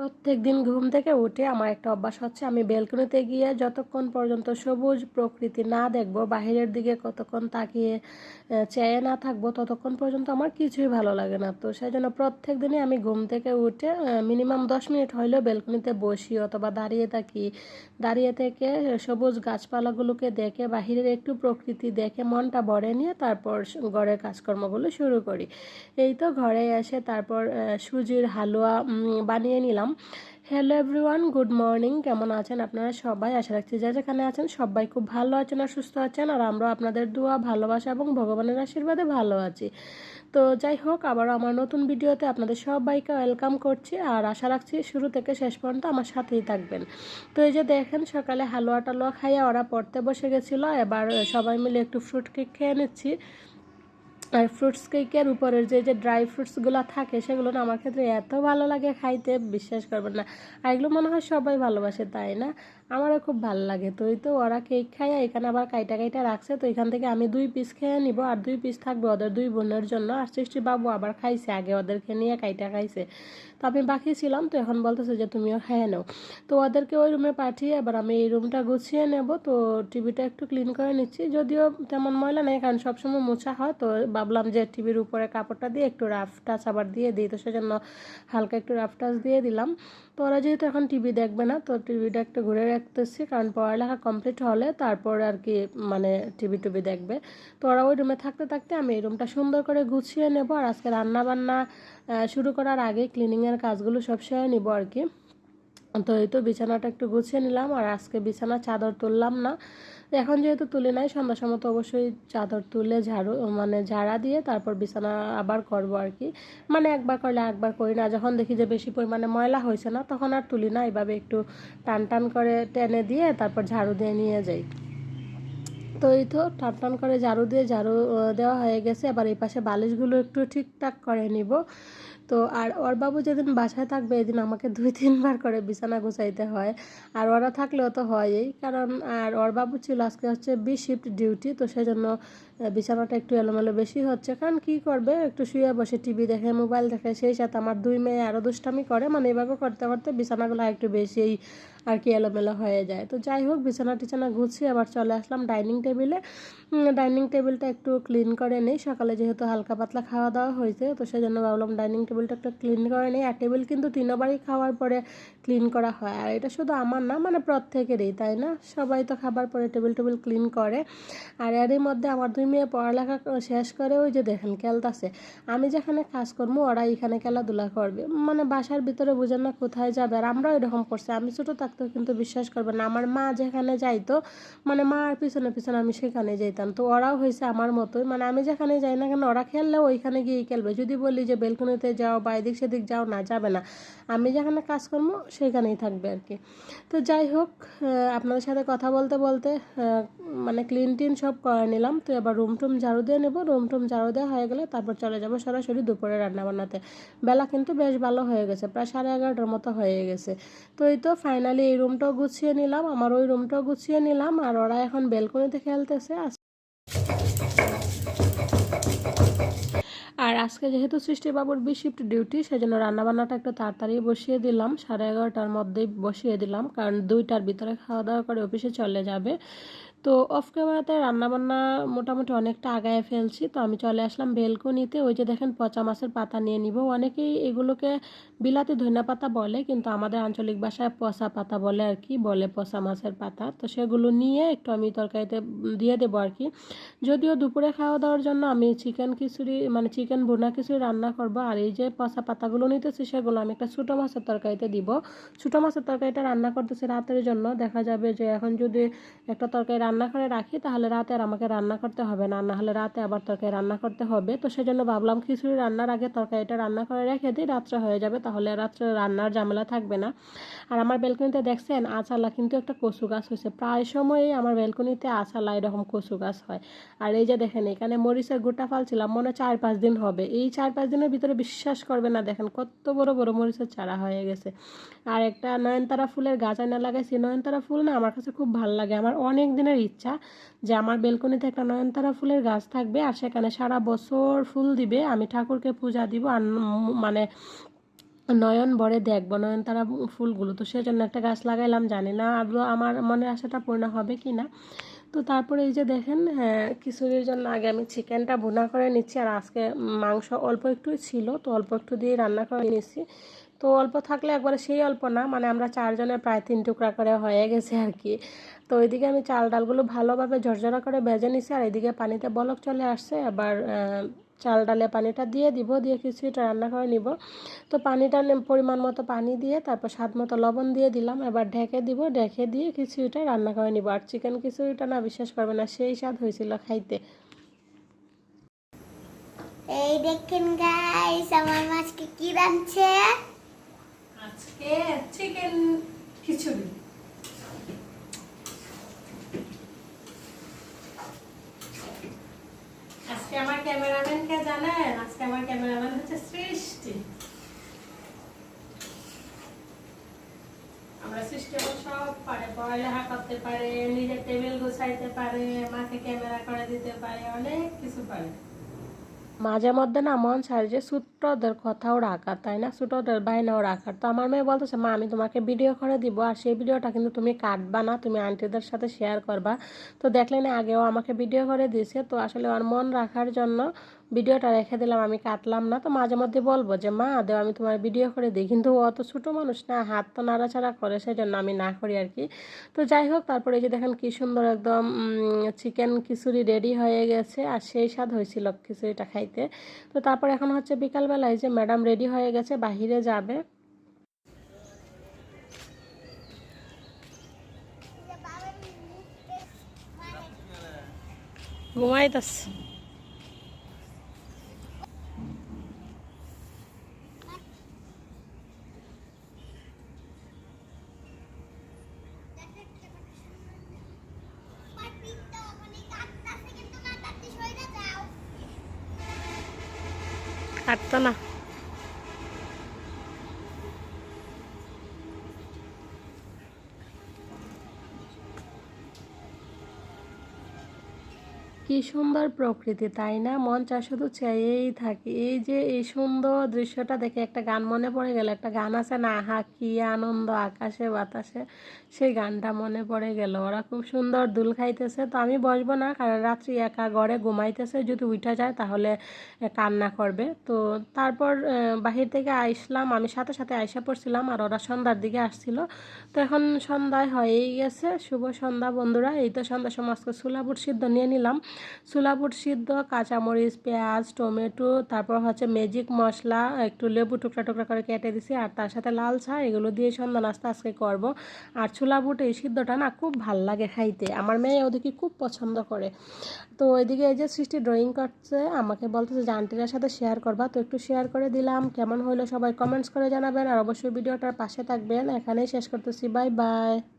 প্রত্যেক দিন ঘুম থেকে উঠে আমার একটা অভ্যাস হচ্ছে, আমি বেলকনিতে গিয়ে যতক্ষণ পর্যন্ত সবুজ প্রকৃতি না দেখব, বাহিরের দিকে কতক্ষণ তাকিয়ে চেয়ে না থাকব, ততক্ষণ পর্যন্ত আমার কিছুই ভালো লাগে না। তো সেই জন্য প্রত্যেক দিনই আমি ঘুম থেকে উঠে মিনিমাম দশ মিনিট হইলেও বেলকনিতে বসি অথবা দাঁড়িয়ে থাকি। দাঁড়িয়ে থেকে সবুজ গাছপালাগুলোকে দেখে, বাহিরের একটু প্রকৃতি দেখে, মনটা ভরে নিয়ে তারপর ঘরের কাজকর্মগুলো শুরু করি। এই তো ঘরে এসে তারপর সুজির হালুয়া বানিয়ে নিলাম। হ্যালো এভরিওয়ান গুড মর্নিং কেমন আছেন আপনারা সবাই? আশা রাখছি যা যেখানে আছেন সবাই খুব ভালো আছেন আর সুস্থ আছেন আর আমরা আপনাদের দোয়া, ভালোবাসা এবং ভগবানের আশীর্বাদে ভালো আছি। তো যাই হোক, আবারও আমার নতুন ভিডিওতে আপনাদের সবাইকে ওয়েলকাম করছি আর আশা রাখছি শুরু থেকে শেষ পর্যন্ত আমার সাথেই থাকবেন। তো এই যে দেখেন, সকালে হালুয়া টালুয়া খাইয়া ওরা পড়তে বসে গেছিল। এবার সবাই মিলে একটু ফ্রুট কেক খেয়ে নিচ্ছি। আর ফ্রুটস কেকের উপরের যে যে ড্রাই ফ্রুটসগুলো থাকে, সেগুলো না আমার ক্ষেত্রে এত ভালো লাগে খাইতে, বিশ্বাস করবেন না। আর এগুলো মনে হয় সবাই ভালোবাসে, তাই না? আমারও খুব ভালো লাগে। তো এই তো ওরা কেক খায় এখানে আবার কাইটা কাইটা রাখছে। তো এখান থেকে আমি দুই পিস খেয়ে নিব, আর দুই পিস থাকবে ওদের দুই বোনের জন্য। আর সৃষ্টি বাবু আবার খাইছে, আগে ওদেরকে নিয়ে কাইটা খাইছে। তো আমি বাকি ছিলাম, তো এখন বলতেছে যে তুমিও খেয়ে নাও। তো ওদেরকে ওই রুমে পাঠিয়ে এবার আমি এই রুমটা গুছিয়ে নেব। তো টিভিটা একটু ক্লিন করে নিচ্ছি। যদিও তেমন ময়লা নেই, কারণ সবসময় মোছা হয়। তো ভাবলাম যে টিভির উপরে কাপড়টা দিয়ে একটু রাফ টাচ আবার দিয়ে দিই। তো সেজন্য হালকা একটু রাফ টাচ দিয়ে দিলাম। তো ওরা যেহেতু এখন টিভি দেখবে না, তো টিভিটা একটু ঘুরে রাখতেছি। কারণ পড়ালেখা কমপ্লিট হলে তারপর আর কি মানে টিভি টুবি দেখবে। তো ওরা ওই রুমে থাকতে থাকতে আমি এই রুমটা সুন্দর করে গুছিয়ে নেব। আর আজকে রান্না বান্না শুরু করার আগে ক্লিনিংয়ের কাজগুলো সব সেরে নিব আর কি। তো এই তো বিছানাটা একটু গুছিয়ে নিলাম আর আজকে বিছানা চাদর তুললাম না। এখন যেহেতু তুলি নাই সন্ধ্যা সময় তো অবশ্যই চাদর তুলে ঝাড়ু মানে ঝাড়া দিয়ে তারপর বিছানা আবার করব আর কি। মানে একবার করলে একবার করি না, যখন দেখি যে বেশি পরিমাণে ময়লা হয়েছে না, তখন আর তুলি না এইভাবে একটু টান টান করে টেনে দিয়ে তারপর ঝাড়ু দিয়ে নিয়ে যাই। তো এই তো টান টান করে ঝাড়ু দিয়ে, ঝাড়ু দেওয়া হয়ে গেছে, এবার এই পাশে বালিশগুলো একটু ঠিকঠাক করে নিব। তো আর ওর বাবু যেদিন বাসায় থাকবে এদিন আমাকে দুই তিনবার করে বিছানা গুছাইতে হয়। আর ওরা থাকলেও তো হয়ই, কারণ আর ওর বাবু ছিল আজকে হচ্ছে বি শিফট ডিউটি তো সেই জন্য বিছানাটা একটু এলোমেলো বেশি হচ্ছে। কারণ কি করবে? একটু শুয়ে বসে টিভি দেখে, মোবাইল দেখে, সেই সাথে আমার দুই মেয়ে আরও দুষ্টামি করে। মানে এভাবে করতে করতে বিছানাগুলো একটু বেশিই আর কি এলোমেলো হয়ে যায়। তো যাই হোক, বিছানা টিছানা গুছিয়ে আবার চলে আসলাম ডাইনিং টেবিলে। ডাইনিং টেবিলটা একটু ক্লিন করে নেই। সকালে যেহেতু হালকা পাতলা খাওয়া দাওয়া হয়েছে, তো সেই জন্য ভাবলাম ডাইনিং টেবিলটা একটু ক্লিন করে নেই। আর টেবিল কিন্তু তিনবারই খাওয়ার পরে ক্লিন করা হয়। আর এটা শুধু আমার না মানে প্রত্যেকেরই, তাই না? সবাই তো খাবার পরে টেবিল টেবিল ক্লিন করে। আর এরই মধ্যে আমার দুই মেয়ে পড়ালেখা শেষ করে, ওই যে দেখেন খেলতাছে। আমি যেখানে কাজ করব, ওরা এখানে খেলাধুলা করবে। মানে বাসার ভিতরে বুঝেন না কোথায় যাবে, আর আমরাও এরকম করছি। আমি ছোটো থাকতেও কিন্তু বিশ্বাস করবে না। আমার মা যেখানে যাইতো মানে মার পিছনে পিছনে আমি সেখানে যেতাম তো ওরাও হয়েছে আমার মতোই। মানে আমি যেখানে যাই না কেন, ওরা খেললেও ওইখানে গিয়েই খেলবে। যদি বলি যে বেলকনিতে যাও বা এদিক সেদিক যাও না, যাবে না। আমি যেখানে কাজ করব সেখানেই থাকবে আর কি। তো যাই হোক আপনাদের সাথে কথা বলতে বলতে মানে ক্লিন টিন সব করে নিলাম। তো এবার রুম টুম ঝাড়ু দিয়ে নেব। রুম টুম ঝাড়ু দেওয়া হয়ে গেলে তারপর চলে যাব সরাসরি দুপুরে রান্না বান্নাতে বেলা কিন্তু বেশ ভালো হয়ে গেছে, প্রায় সাড়ে এগারোটার মতো হয়ে গেছে। তো এই তো ফাইনালি এই রুমটাও গুছিয়ে নিলাম, আমার ওই রুমটাও গুছিয়ে নিলাম, আর ওরা এখন বেলকনিতে খেলতেছে আজ- আর আজকে যেহেতু সৃষ্টিবাবুর বি শিফট ডিউটি সেজন্য রান্নাবান্নাটা একটু তাড়াতাড়ি বসিয়ে দিলাম। সাড়ে এগারোটার মধ্যেই বসিয়ে দিলাম, কারণ দুইটার ভিতরে খাওয়া দাওয়া করে অফিসে চলে যাবে। তো অফ ক্যামেরাতে রান্নাবান্না মোটামুটি অনেকটা আগায় ফেলছি। তো আমি চলে আসলাম বেলকনিতে। ওই যে দেখেন পচা মাছের পাতা নিয়ে নিব। অনেকেই এগুলোকে বিলাতি ধনিয়া পাতা বলে, কিন্তু আমাদের আঞ্চলিক ভাষায় পচা পাতা বলে আর কি, বলে পচা মাছের পাতা। তো সেগুলো নিয়ে একটু আমি তরকারিতে দিয়ে দেবো আর কি। যদিও দুপুরে খাওয়া দাওয়ার জন্য আমি চিকেন খিচুড়ি মানে চিকেন ভুনা খিচুড়ি রান্না করব। আর এই যে পচা পাতাগুলো নিতেছি, সেগুলো আমি একটা ছোটো মাছের তরকারিতে দিব। ছোটো মাছের তরকারিটা রান্না করতেছি রাতের জন্য। দেখা যাবে যে এখন যদি একটা তরকারি রান্না করে রাখি, তাহলে রাতে আর আমাকে রান্না করতে হবে না। না হলে রাতে আবার তরকারি রান্না করতে হবে। তো সেজন্য ভাবলাম খিচুড়ি রান্নার আগে তরকারিটা রান্না করে রেখে দিই, রাত্রে হয়ে যাবে, তাহলে রাত্রে রান্নার ঝামেলা থাকবে না। আর আমার বেলকনিতে দেখছেন আচালা কিন্তু একটা কচু গাছ হয়েছে। প্রায় সময়ই আমার বেলকনিতে আচালা এরকম কচু গাছ হয়। আর এই যে দেখেন, এখানে মরিচের গোটা ফালছিলাম মনে চার পাঁচ দিন হবে। এই চার পাঁচ দিনের ভিতরে বিশ্বাস করবে না, দেখেন কত বড় বড় মরিচের চারা হয়ে গেছে। আর একটা নয়নতারা ফুলের গাছ আয়না লাগাইছি, নয়নতারা ফুল না আমার কাছে খুব ভালো লাগে। আমার অনেক দিনের ইচ্ছা যে আমার বেলকনিতে একটা নয়নতারা ফুলের গাছ থাকবে আর সেখানে সারা বছর ফুল দিবে। আমি ঠাকুরকে পূজা দিব আর মানে নয়ন ভরে দেখব নয়ন তারা ফুলগুলো। তো সেজন্য একটা গাছ লাগাইলাম, জানি না আদৌ আমার মনের আশাটা পূর্ণ হবে কি না তো তারপরে এই যে দেখেন হ্যাঁ, খিচুড়ির জন্য আগে আমি চিকেনটা ভুনা করে নিচ্ছি আর আজকে মাংস অল্প একটু ছিল তো অল্প একটু দিয়ে রান্না করে নিচ্ছি তো অল্প থাকলে একবারে সেই অল্প না মানে আমরা চারজনের প্রায় তিন টুকরা করে হয়ে গেছে আর কি। তো ওইদিকে আমি চাল ডালগুলো ভালোভাবে ঝরঝরা করে ভেজে নিছি আর এদিকে পানিতে বলক চলে আসছে আবার চাল ডালে পানিটা দিয়ে দিব দিয়ে কিছুটা রান্না করে নিব। তো পানিটা পরিমাণ মতো পানি দিয়ে তারপর স্বাদ মতো লবণ দিয়ে দিলাম। এবার ঢেকে দিব ঢেকে দিয়ে কিছুটা রান্না করে নিব। আর চিকেন খিচুড়িটা না বিশ্বাস করবে না সেই স্বাদ হয়েছিল খাইতে। এই দেখেন গাইস আমার মাছকে কি রাঁধছে? আজকে চিকেন খিচুড়ি। আজকে আমার ক্যামেরাম্যান কে জানেন, আজকে আমার ক্যামেরাম্যান হচ্ছে সৃষ্টি। আমরা সৃষ্টি সব পারে, পড়ালেখা করতে পারে, নিজের টেবিল গুছাইতে পারে, মাকে ক্যামেরা করে দিতে পারে, অনেক কিছু পারে। মাঝে মধ্যে না মন চায় যে ছোট্টদের কথাও রাখার, তাই না? ছোটদের বাইনাও রাখার। তো আমার মেয়ে বলতেছে, মা, আমি তোমাকে ভিডিও করে দিব, আর সেই ভিডিওটা কিন্তু তুমি কাটবা না, তুমি আন্টিদের সাথে শেয়ার করবা। তো দেখলে না আগেও আমাকে ভিডিও করে দিয়েছে, তো আসলে ওর মন রাখার জন্য ভিডিওটা রেখে দিলাম, আমি কাটলাম না। তো মাঝে মধ্যে বলব যে, মা, দেও, আমি তোমার ভিডিও করে দিই কিন্তু অত ছোটো মানুষ না, হাত তো নাড়াচাড়া করে সেই জন্য আমি না করি আর কি। তো যাই হোক, তারপরে এই যে দেখেন কি সুন্দর একদম চিকেন খিচুড়ি রেডি হয়ে গেছে, আর সেই স্বাদ হয়েছিল খিচুড়িটা খাইতে। তো তারপর এখন হচ্ছে বিকালবেলায় যে ম্যাডাম রেডি হয়ে গেছে, বাহিরে যাবে। ঘুমাইতেছে। কাটতো না। কি সুন্দর প্রকৃতি, তাই না? মন চা শুধু চেয়েই থাকি। এই যে এই সুন্দর দৃশ্যটা দেখে একটা গান মনে পড়ে গেল। একটা গান আছে না, আহা, কি আনন্দ আকাশে বাতাসে। সেই গানটা মনে পড়ে গেল। ওরা খুব সুন্দর দুল খাইতেছে। তো আমি বসবো না, কারণ রাত্রি একা ঘরে ঘুমাইতেছে। যদি উঠা যায় তাহলে কান্না করবে। তো তারপর বাহির থেকে আইসলাম। আমি সাথে সাথে আইসা পড়ছিলাম আর ওরা সন্ধ্যার দিকে আসছিল। তো এখন সন্ধ্যায় হয়েই গেছে। শুভ সন্ধ্যা বন্ধুরা। এই তো সন্ধ্যা সমাজকে সুলাবুট সিদ্ধ নিয়ে নিলাম। সুলাবুট সিদ্ধ কাঁচামরিচ, পেঁয়াজ, টমেটো, তারপর হচ্ছে ম্যাজিক মশলা, একটু লেবু টুকরা টুকরা করে কেটে দিছি, আর তার সাথে লাল চা, এগুলো দিয়ে সন্ধ্যা নাস্তা আজকে করব। আর ছোলা বুট এই সিদ্ধটা না খুব ভালো লাগে খাইতে, আমার মেয়ে ওদিকে খুব পছন্দ করে। তো ওইদিকে এই যে সৃষ্টি ড্রয়িং করছে, আমাকে বলতেছে যে আন্টিরার সাথে শেয়ার করবা, তো একটু শেয়ার করে দিলাম, কেমন হলো সবাই কমেন্টস করে জানাবেন, আর অবশ্যই ভিডিওটার পাশে থাকবেন, এখানেই শেষ করতেছি বাই বাই